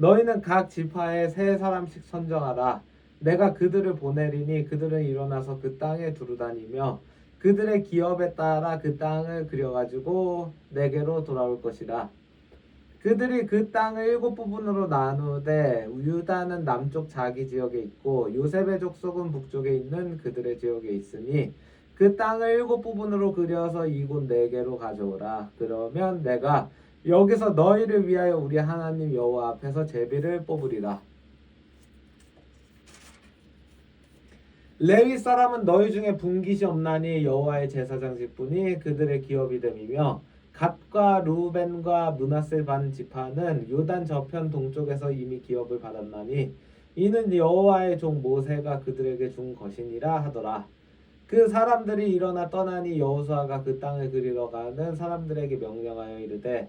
너희는 각 지파에 세 사람씩 선정하라. 내가 그들을 보내리니 그들은 일어나서 그 땅에 두루다니며 그들의 기업에 따라 그 땅을 그려가지고 내게로 돌아올 것이라. 그들이 그 땅을 일곱 부분으로 나누되 유다는 남쪽 자기 지역에 있고 요셉의 족속은 북쪽에 있는 그들의 지역에 있으니 그 땅을 일곱 부분으로 그려서 이곳 네 개로 가져오라. 그러면 내가 여기서 너희를 위하여 우리 하나님 여호와 앞에서 제비를 뽑으리라. 레위 사람은 너희 중에 분깃이 없나니 여호와의 제사장 직분이 그들의 기업이 됨이며 갓과 루벤과 문하세 반 지파는 요단 저편 동쪽에서 이미 기업을 받았나니 이는 여호와의 종 모세가 그들에게 준 것이니라 하더라. 그 사람들이 일어나 떠나니 여호수아가 그 땅을 그리러 가는 사람들에게 명령하여 이르되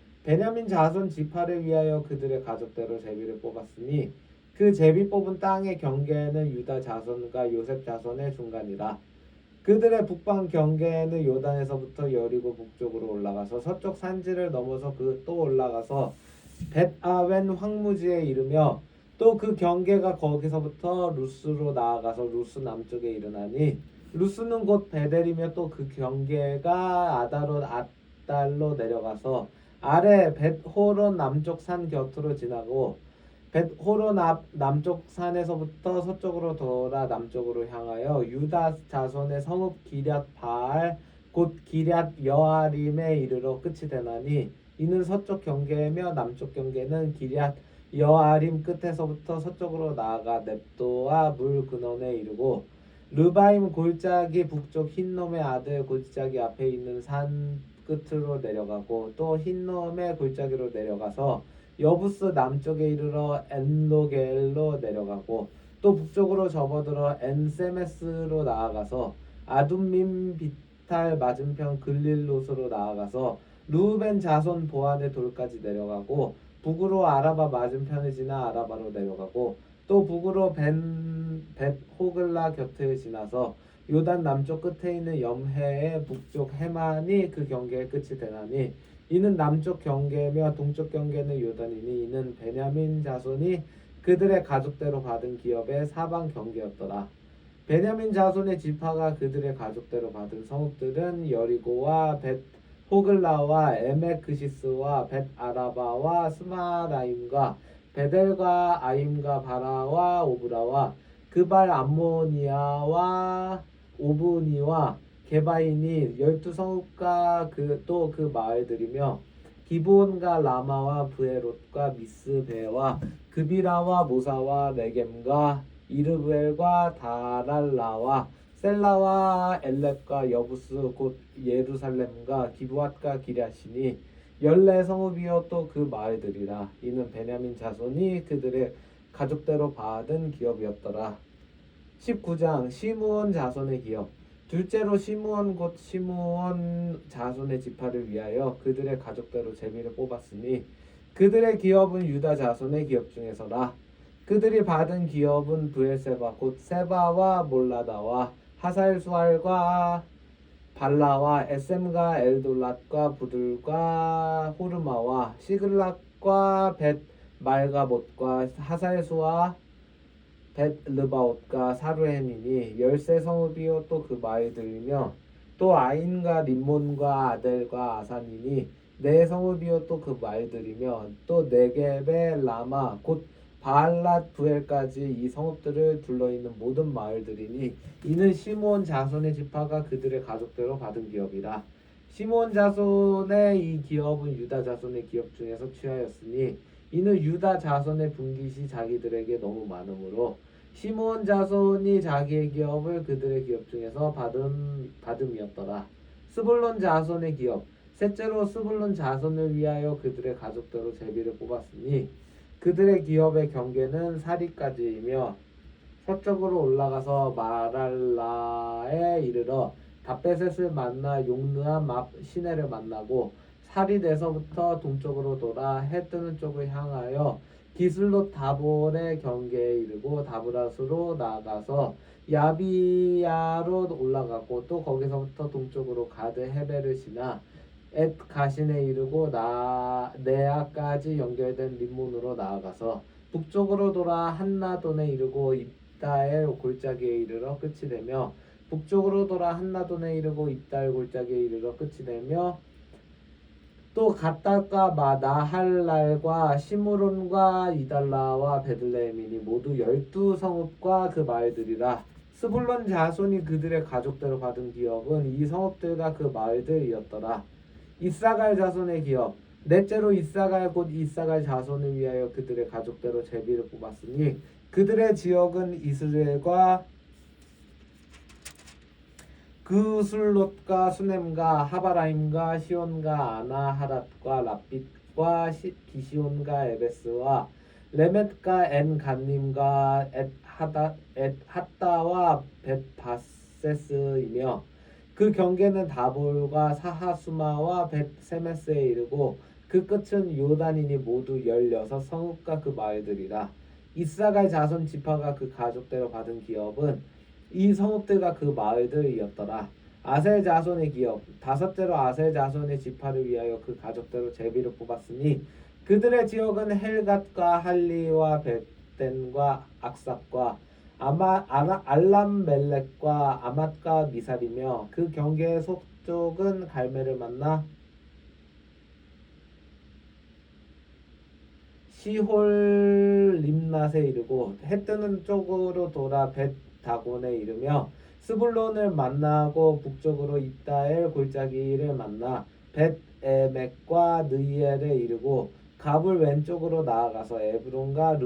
베냐민 자손 지파를 위하여 그들의 가족대로 제비를 뽑았으니 그 제비 뽑은 땅의 경계는 유다 자손과 요셉 자손의 중간이라. 그들의 북방 경계는 요단에서부터 여리고 북쪽으로 올라가서 서쪽 산지를 넘어서 그 또 올라가서 벳아웬 황무지에 이르며 또 그 경계가 거기서부터 루스로 나아가서 루스 남쪽에 이르나니 루스는 곧 베델이며 또 그 경계가 아다롯 아달로 내려가서 아래 벳호론 남쪽 산 곁으로 지나고 벳호론 앞 남쪽 산에서부터 서쪽으로 돌아 남쪽으로 향하여 유다 자손의 성읍 기럇 바알 곧 기럇 여아림에 이르러 끝이 되나니 이는 서쪽 경계이며 남쪽 경계는 기럇 여아림 끝에서부터 서쪽으로 나아가 넵도와 물 근원에 이르고 르바임 골짜기 북쪽 흰놈의 아들 골짜기 앞에 있는 산 끝으로 내려가고 또 흰놈의 골짜기로 내려가서 여부스 남쪽에 이르러 엔로겔로 내려가고 또 북쪽으로 접어들어 엔세메스로 나아가서 아둠밈 비탈 맞은편 글릴롯으로 나아가서 루벤 자손 보안의 돌까지 내려가고 북으로 아라바 맞은편을 지나 아라바로 내려가고 또 북으로 벤 벳 호글라 곁을 지나서 요단 남쪽 끝에 있는 염해의 북쪽 해만이 그 경계의 끝이 되나니 이는 남쪽 경계며 동쪽 경계는 요단이니 이는 베냐민 자손이 그들의 가족대로 받은 기업의 사방 경계였더라. 베냐민 자손의 지파가 그들의 가족대로 받은 성읍들은 여리고와 벳 호글라와 에메크시스와 벳 아라바와 스마라임과 베델과 아임과 바라와 오브라와 그발 암모니아와 오브니와 게바인이 열두 성읍과 그 또 그 마을들이며 기브온과 라마와 브에롯과 미스베와 그비라와 모사와 레겜과 이르브엘과 다랄라와 셀라와 엘렙과 여부스 곧 예루살렘과 기브앗과 기랴시니 열네 성읍이요 또 그 마을들이라. 이는 베냐민 자손이 그들의 가족대로 받은 기업이었더라 19장 시므온 자손의 기업 둘째로 시므온 곧 시므온 자손의 지파를 위하여 그들의 가족대로 제비를 뽑았으니 그들의 기업은 유다 자손의 기업 중에서라. 그들이 받은 기업은 브엘세바 곧 세바와 몰라다와 하살수알과 발라와 에셈과 엘돌랏과 부들과 호르마와 시글락과 벳 말가봇과 하살수와 벳 르바옷과 사루햄이니 열세 성읍이요 또 그 마을들이며 또 아인과 림몬과 아델과 아산이니 네 성읍이요 또 그 마을들이며 또 네겝의 라마 곧 바알랏 부엘까지 이 성읍들을 둘러 있는 모든 마을들이니 이는 시므온 자손의 지파가 그들의 가족대로 받은 기업이라. 시므온 자손의 이 기업은 유다 자손의 기업 중에서 취하였으니 이는 유다 자손의 분깃이 자기들에게 너무 많으므로 시므온 자손이 자기의 기업을 그들의 기업 중에서 받은 받음이었더라. 스불론 자손의 기업 셋째로 스불론 자손을 위하여 그들의 가족대로 제비를 뽑았으니 그들의 기업의 경계는 사리까지이며 서쪽으로 올라가서 마랄라에 이르러 다베셋을 만나 용느한 맙 시내를 만나고 사리에서부터 동쪽으로 돌아 해 뜨는 쪽을 향하여 기슬롯 다볼의 경계에 이르고 다브라스로 나아가서 야비야로 올라가고 또 거기서부터 동쪽으로 가드 헤베를 지나 엣 가신에 이르고 나 네아까지 연결된 림몬으로 나아가서 북쪽으로 돌아 한나돈에 이르고 입다엘 골짜기에 이르러 끝이 되며 북쪽으로 돌아 한나돈에 이르고 입다엘 골짜기에 이르러 끝이 되며 또 갓달과 마나할랄과 시므론과 이달라와 베들레헴이니 모두 열두 성읍과 그 마을들이라. 스불론 자손이 그들의 가족대로 받은 기업은 이 성읍들과 그 마을들이었더라. 이사갈 자손의 기업 넷째로 이사갈 곧 이사갈 자손을 위하여 그들의 가족대로 제비를 뽑았으니 그들의 지역은 이스라엘과 그 술롯과 수넴과 하바라임과 시온과 아나하랏과 시- 기시온과 에베스와 레멧과 엔 간님과 엣 하다 엣 핫다와 벳 바세스이며 그 경계는 다볼과 사하수마와 벳 세메스에 이르고 그 끝은 요단이니 모두 열여섯 성읍과 그 마을들이라. 이사갈 자손 지파가 그 가족대로 받은 기업은 이 성읍들과 그 마을들이었더라. 아셀 자손의 기업 다섯째로 아셀 자손의 지파를 위하여 그 가족대로 제비를 뽑았으니 그들의 지역은 헬갓과 할리와 벳덴과 악삽과 아마 아라, 알람 멜렉과 아맛과 미살이며 그 경계의 속쪽은 갈매를 만나 시홀 림낫에 이르고 해 뜨는 쪽으로 돌아 벳 다곤에 이르며 스불론을 만나고 북쪽으로 입다엘 골짜기를 만나 벳 에멕과 느이엘에 이르고 갑을 왼쪽으로 나아가서 에브론과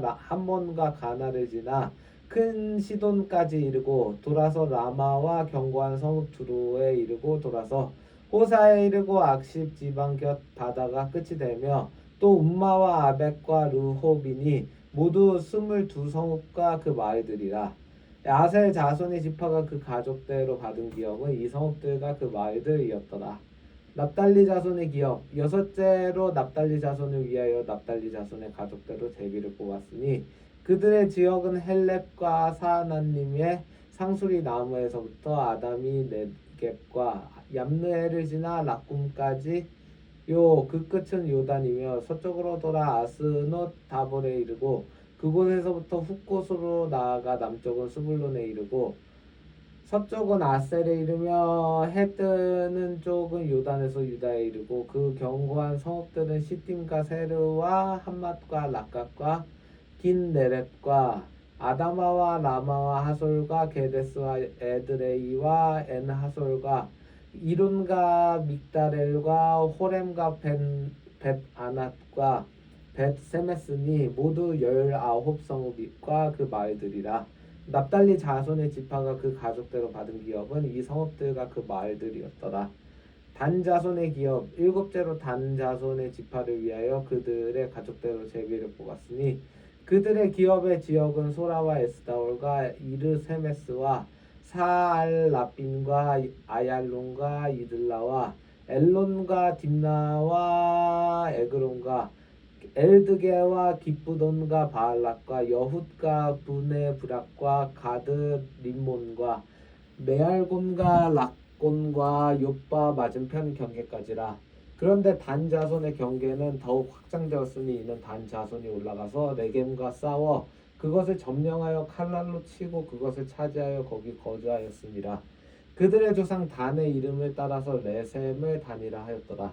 라- 함몬과 가나를 지나 큰 시돈까지 이르고 돌아서 라마와 견고한 성읍 두로에 이르고 돌아서 호사에 이르고 악십 지방 곁 바다가 끝이 되며 또 움마와 아벡과 르호빈이 모두 스물두 성읍과 그 마을들이라 아셀 자손의 지파가 그 가족대로 받은 기업은 이 성읍들과 그 마을들이었더라. 납달리 자손의 기업 여섯째로 납달리 자손을 위하여 납달리 자손의 가족대로 제비를 뽑았으니 그들의 지역은 헬렙과 사하나님의 상수리 나무에서부터 아담이 네겝과 얌느에를 지나 락꿈까지 요 그 끝은 요단이며 서쪽으로 돌아 아스노 다볼에 이르고 그곳에서부터 훗곳으로 나아가 남쪽은 스불론에 이르고 서쪽은 아셀에 이르며 해 뜨는 쪽은 요단에서 유다에 이르고 그 견고한 성읍들은 시팀과 세르와 함맛과 락갓과 긴네렙과 아다마와 라마와 하솔과 게데스와 에드레이와 엔하솔과 이론과 믹다렐과 호렘과 벤, 벳 아낫과 벳 세메스니 모두 열아홉 성읍과 그 마을들이라 납달리 자손의 지파가 그 가족대로 받은 기업은 이 성읍들과 그 마을들이었더라. 단 자손의 기업 일곱째로 단 자손의 지파를 위하여 그들의 가족대로 제비를 뽑았으니 그들의 기업의 지역은 소라와 에스다올과 이르세메스와 사알라빈과 아얄론과 이들라와 엘론과 딥나와 에그론과 엘드게와 기쁘돈과 바알락과 여훗과 부네브락과 가드 림몬과 메알곤과 락곤과 요빠 맞은편 경계까지라 그런데 단 자손의 경계는 더욱 확장되었으니 이는 단 자손이 올라가서 레겜과 싸워 그것을 점령하여 칼날로 치고 그것을 차지하여 거기 거주하였습니다. 그들의 조상 단의 이름을 따라서 레셈을 단이라 하였더라.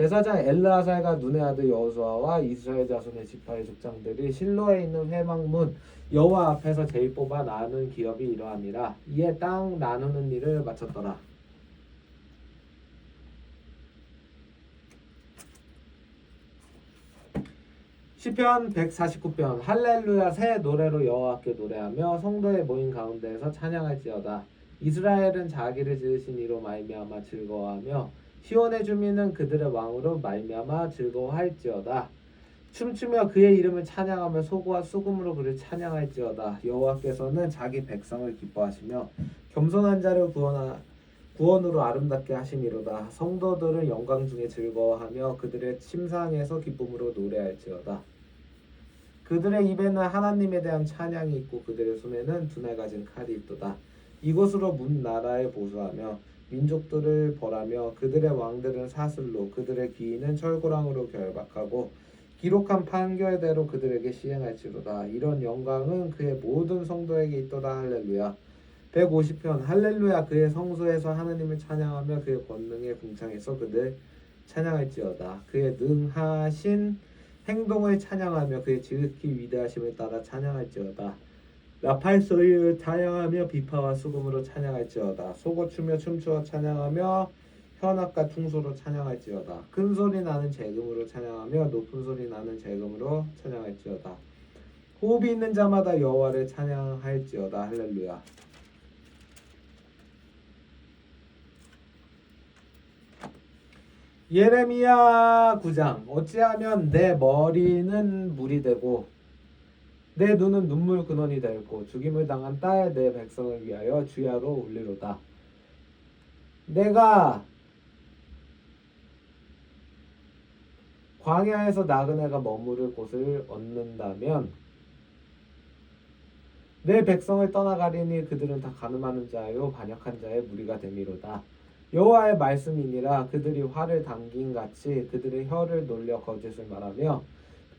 제사장 엘르아살과 눈의 아들 여호수아와 이스라엘 자손의 지파의 족장들이 실로에 있는 회막문 여호와 앞에서 제일 뽑아 나눈 기업이 이러함이라 이에 땅 나누는 일을 마쳤더라. 시편 149편 할렐루야 새 노래로 여호와께 노래하며 성도의 모임 가운데에서 찬양할지어다 이스라엘은 자기를 지으신 이로 말미암아 즐거워하며 시온의 주민은 그들의 왕으로 말미암아 즐거워할지어다. 춤추며 그의 이름을 찬양하며 소고와 수금으로 그를 찬양할지어다. 여호와께서는 자기 백성을 기뻐하시며 겸손한 자를 구원하, 구원으로 아름답게 하심이로다. 성도들은 영광 중에 즐거워하며 그들의 침상에서 기쁨으로 노래할지어다. 그들의 입에는 하나님에 대한 찬양이 있고 그들의 손에는 두 날 가진 칼이 있도다. 이곳으로 문 나라에 보수하며 민족들을 벌하며 그들의 왕들은 사슬로 그들의 귀인은 철고랑으로 결박하고 기록한 판결대로 그들에게 시행할지로다. 이런 영광은 그의 모든 성도에게 있도다. 할렐루야. 150편 할렐루야. 그의 성소에서 하나님을 찬양하며 그의 권능의 궁창에서 그들 찬양할지어다. 그의 능하신 행동을 찬양하며 그의 지극히 위대하심을 따라 찬양할지어다 나팔 소리를 찬양하며 비파와 수금으로 찬양할지어다. 소고추며 춤추어 찬양하며 현악과 퉁소로 찬양할지어다. 큰 소리 나는 재금으로 찬양하며 높은 소리 나는 재금으로 찬양할지어다. 호흡이 있는 자마다 여호와를 찬양할지어다. 할렐루야. 예레미야 9장. 어찌하면 내 머리는 물이 되고 내 눈은 눈물 근원이 되고 죽임을 당한 딸 내 백성을 위하여 주야로 울리로다. 내가 광야에서 나그네가 머무를 곳을 얻는다면 내 백성을 떠나가리니 그들은 다 가늠하는 자요 반역한 자의 무리가 되미로다. 여호와의 말씀이니라. 그들이 화를 당긴 같이 그들의 혀를 놀려 거짓을 말하며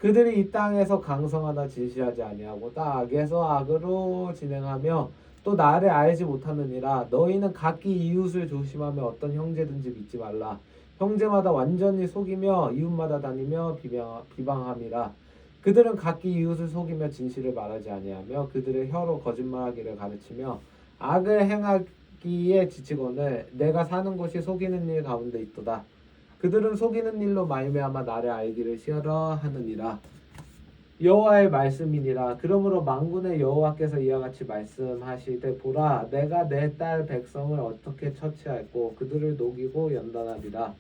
그들이 이 땅에서 강성하다 진실하지 아니하고 땅에서 악으로 진행하며 또 나를 알지 못하느니라. 너희는 각기 이웃을 조심하며 어떤 형제든지 믿지 말라. 형제마다 완전히 속이며 이웃마다 다니며 비방, 비방함이라. 그들은 각기 이웃을 속이며 진실을 말하지 아니하며 그들의 혀로 거짓말하기를 가르치며 악을 행하기에 지치거늘 내가 사는 곳이 속이는 일 가운데 있도다 그들은 속이는 일로 말미암아 나를 알기를 싫어 하느니라. 여호와의 말씀이니라. 그러므로 만군의 여호와께서 이와 같이 말씀하시되 보라 내가 내 딸 백성을 어떻게 처치할고 그들을 녹이고 연단하리라.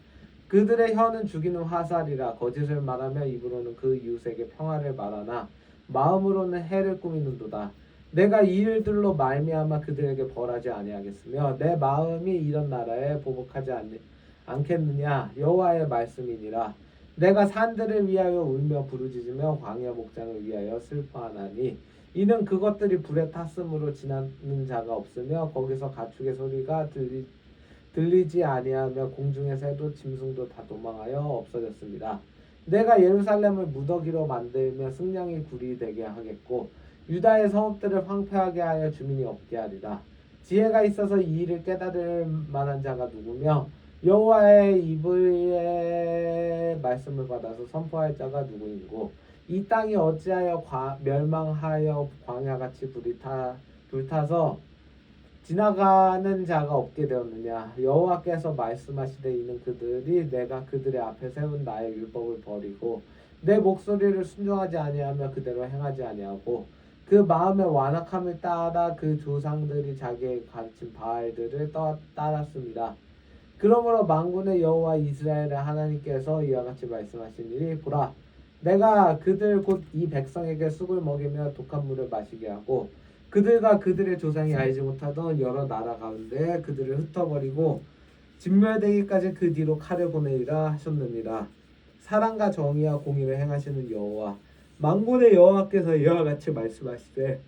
그들의 혀는 죽이는 화살이라 거짓을 말하며 입으로는 그 이웃에게 평화를 말하나 마음으로는 해를 꾸미는도다. 내가 이 일들로 말미암아 그들에게 벌하지 아니하겠으며 내 마음이 이런 나라에 보복하지 않, 않겠느냐 여호와의 말씀이니라 내가 산들을 위하여 울며 부르짖으며 광야 목장을 위하여 슬퍼하나니 이는 그것들이 불에 탔으므로 지나는 자가 없으며 거기서 가축의 소리가 들리, 들리지 아니하며 공중의 새도 짐승도 다 도망하여 없어졌습니다. 내가 예루살렘을 무더기로 만들며 승냥이 굴이 되게 하겠고 유다의 성읍들을 황폐하게 하여 주민이 없게 하리라. 지혜가 있어서 이 일을 깨달을 만한 자가 누구며 여호와의 입의 말씀을 받아서 선포할 자가 누구인고 이 땅이 어찌하여 과, 멸망하여 광야같이 불이 타 불타서 지나가는 자가 없게 되었느냐 여호와께서 말씀하시되 이는 그들이 내가 그들의 앞에 세운 나의 율법을 버리고 내 목소리를 순종하지 아니하며 그대로 행하지 아니하고 그 마음의 완악함을 따라 그 조상들이 자기에게 가르친 바알들을 떠, 따랐습니다. 그러므로 만군의 여호와 이스라엘의 하나님께서 이와 같이 말씀하시니리 보라. 내가 그들 곧 이 백성에게 쑥을 먹이며 독한 물을 마시게 하고 그들과 그들의 조상이 알지 못하던 여러 나라 가운데 그들을 흩어버리고 진멸되기까지 그 뒤로 칼을 보내리라 하셨느니라. 사랑과 정의와 공의를 행하시는 여호와 망군의 여호와께서 이와 같이 말씀하시되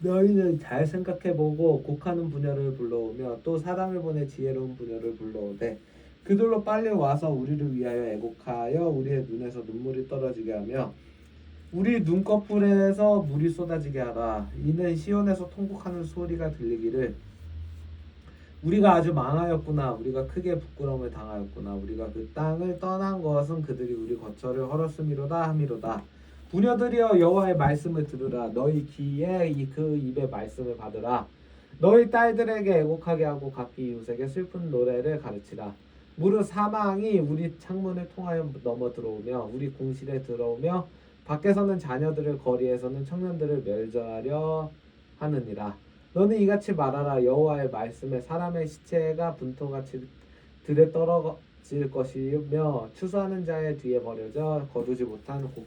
너희는 잘 생각해보고 곡하는 분야를 불러오며 또 사람을 보내 지혜로운 분야를 불러오되 그들로 빨리 와서 우리를 위하여 애곡하여 우리의 눈에서 눈물이 떨어지게 하며 우리 눈꺼풀에서 물이 쏟아지게 하라. 이는 시온에서 통곡하는 소리가 들리기를 우리가 아주 망하였구나. 우리가 크게 부끄러움을 당하였구나. 우리가 그 땅을 떠난 것은 그들이 우리 거처를 헐었음이로다 함이로다 부녀들이여 여호와의 말씀을 들으라. 너희 귀에 이그 입의 말씀을 받으라. 너희 딸들에게 애곡하게 하고 각기 이웃에게 슬픈 노래를 가르치라. 무릇 사망이 우리 창문을 통하여 넘어 들어오며 우리 궁실에 들어오며 밖에서는 자녀들을 거리에서는 청년들을 멸절하려 하느니라. 너는 이같이 말하라. 여호와의 말씀에 사람의 시체가 분토같이 들에 떨어질 것이며 추수하는 자의 뒤에 버려져 거두지 못한 곡,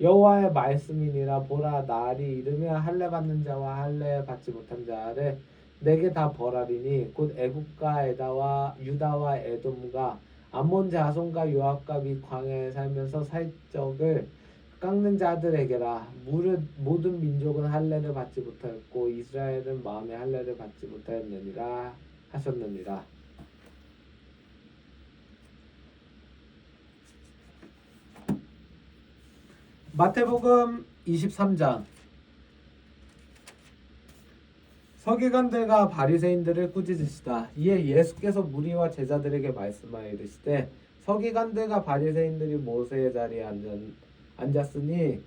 여호와의 말씀이니라. 보라 날이 이르면 할례 받는 자와 할례 받지 못한 자를 내게 다 벌하리니 곧 애국과 에다와 유다와 에돔과 암몬 자손과 요압과 및 광야에 살면서 살적을 깎는 자들에게라. 모든 민족은 할례를 받지 못하였고 이스라엘은 마음의 할례를 받지 못하였느니라 하셨느니라 마태복음 23장 서기관들과 바리새인들을 꾸짖으시다. 이에 예수께서 무리와 제자들에게 말씀하여 이르시되 서기관들과 바리새인들이 모세의 자리에 앉았, 앉았으니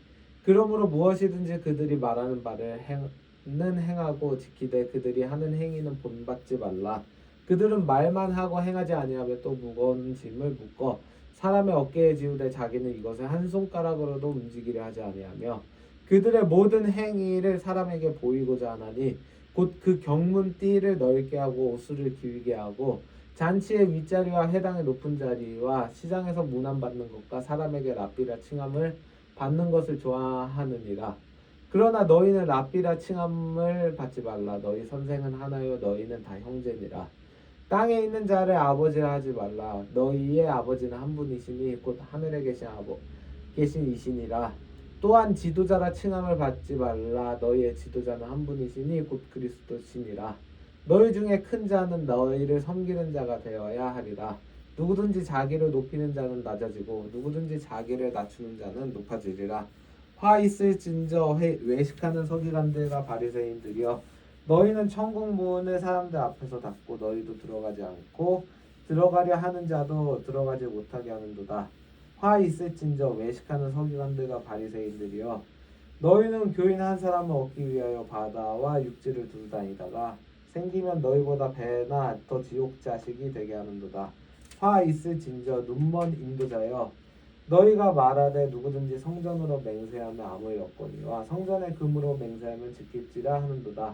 그러므로 무엇이든지 그들이 말하는 바를 행는 행하고 지키되 그들이 하는 행위는 본받지 말라. 그들은 말만 하고 행하지 아니하며 또 무거운 짐을 묶어 사람의 어깨에 지우되 자기는 이것을 한 손가락으로도 움직이려 하지 아니하며 그들의 모든 행위를 사람에게 보이고자 하나니 곧 그 경문 띠를 넓게 하고 옷을 길게 하고 잔치의 윗자리와 회당의 높은 자리와 시장에서 문안받는 것과 사람에게 랍비라 칭함을 받는 것을 좋아하느니라. 그러나 너희는 랍비라 칭함을 받지 말라. 너희 선생은 하나요. 너희는 다 형제니라. 땅에 있는 자를 아버지라 하지 말라. 너희의 아버지는 한 분이시니 곧 하늘에 계신 아버 계신 이시니라. 또한 지도자라 칭함을 받지 말라. 너희의 지도자는 한 분이시니 곧 그리스도시니라. 너희 중에 큰 자는 너희를 섬기는 자가 되어야 하리라. 누구든지 자기를 높이는 자는 낮아지고 누구든지 자기를 낮추는 자는 높아지리라. 화 있을진저 회- 외식하는 서기관들과 바리새인들이여 너희는 천국 문을 사람들 앞에서 닫고 너희도 들어가지 않고 들어가려 하는 자도 들어가지 못하게 하는도다. 화 있을진저 외식하는 서기관들과 바리새인들이여 너희는 교인 한 사람을 얻기 위하여 바다와 육지를 두루 다니다가 생기면 너희보다 배나 더 지옥 자식이 되게 하는도다. 화 있을진저 눈먼 인도자여 너희가 말하되 누구든지 성전으로 맹세하면 아무 일 없거니와 성전의 금으로 맹세하면 지킬지라 하는도다.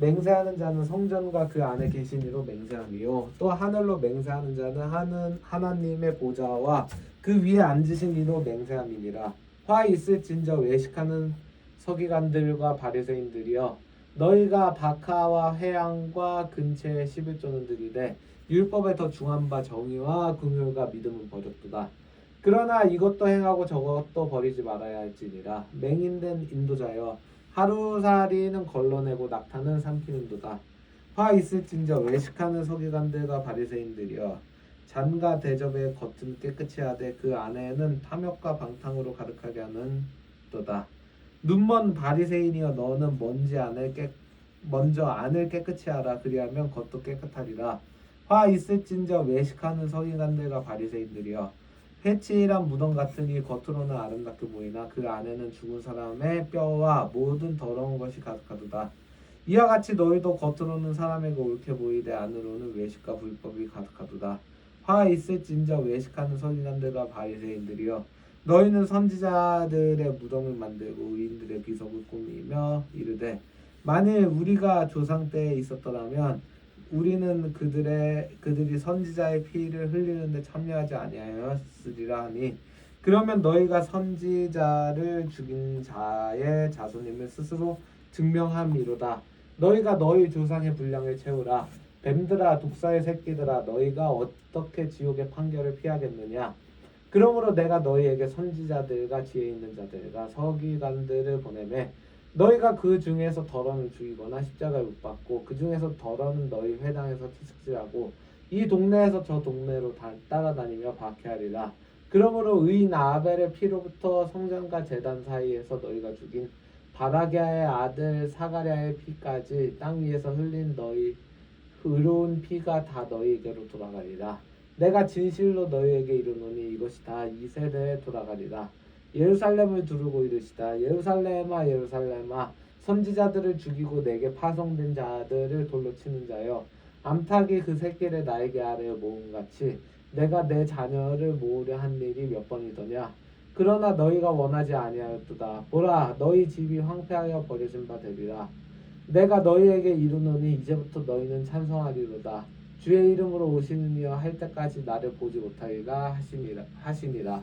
맹세하는 자는 성전과 그 안에 계신 이로 맹세함이요 또 하늘로 맹세하는 자는 하는 하나님의 보좌와 그 위에 앉으신 이로 맹세함이니라 화 있을진저 외식하는 서기관들과 바리새인들이여 너희가 박하와 회양과 근처에 11조는 들이되 율법에 더 중한 바 정의와 긍휼과 믿음은 버렸도다. 그러나 이것도 행하고 저것도 버리지 말아야 할지니라. 맹인된 인도자여 하루살이는 걸러내고 낙타는 삼키는도다. 화 있을진저 외식하는 서기관들과 바리새인들이여 잔과 대접의 겉은 깨끗이 하되 그 안에는 탐욕과 방탕으로 가득하게 하는 도다. 눈먼 바리새인이여 너는 먼지 안을 깨, 먼저 안을 깨끗이 하라 그리하면 겉도 깨끗하리라 화 있을진저 외식하는 서기관들과 바리새인들이여 회칠한 무덤 같으니 겉으로는 아름답게 보이나 그 안에는 죽은 사람의 뼈와 모든 더러운 것이 가득하도다. 이와 같이 너희도 겉으로는 사람에게 옳게 보이되 안으로는 외식과 불법이 가득하도다. 화 있을 진저 외식하는 서기관들과 바리새인들이여 너희는 선지자들의 무덤을 만들고 의인들의 비석을 꾸미며 이르되 만일 우리가 조상 때에 있었더라면 우리는 그들의 그들이 선지자의 피를 흘리는데 참여하지 아니하였으리라 하니 그러면 너희가 선지자를 죽인 자의 자손임을 스스로 증명함이로다. 너희가 너희 조상의 분량을 채우라. 뱀들아 독사의 새끼들아 너희가 어떻게 지옥의 판결을 피하겠느냐? 그러므로 내가 너희에게 선지자들과 지혜 있는 자들과 서기관들을 보내매 너희가 그 중에서 덜어는 죽이거나 십자가에 못 박고 그 중에서 덜어는 너희 회당에서 채찍질하고 이 동네에서 저 동네로 다, 따라다니며 박해하리라. 그러므로 의인 아벨의 피로부터 성전과 제단 사이에서 너희가 죽인 바라기아의 아들 사가랴의 피까지 땅 위에서 흘린 너희 의로운 피가 다 너희에게로 돌아가리라. 내가 진실로 너희에게 이르노니 이것이 다 이 세대에 돌아가리라 예루살렘을 두르고 이르시다. 예루살렘아 예루살렘아 선지자들을 죽이고 내게 파송된 자들을 돌로 치는 자여 암탉이 그 새끼를 나에게 아래에 모은 같이 내가 내 자녀를 모으려 한 일이 몇 번이더냐? 그러나 너희가 원하지 아니하였도다. 보라 너희 집이 황폐하여 버려진 바 되리라. 내가 너희에게 이르노니 이제부터 너희는 찬송하리로다. 주의 이름으로 오시는 이여 할 때까지 나를 보지 못하리라 하시니라 하시니라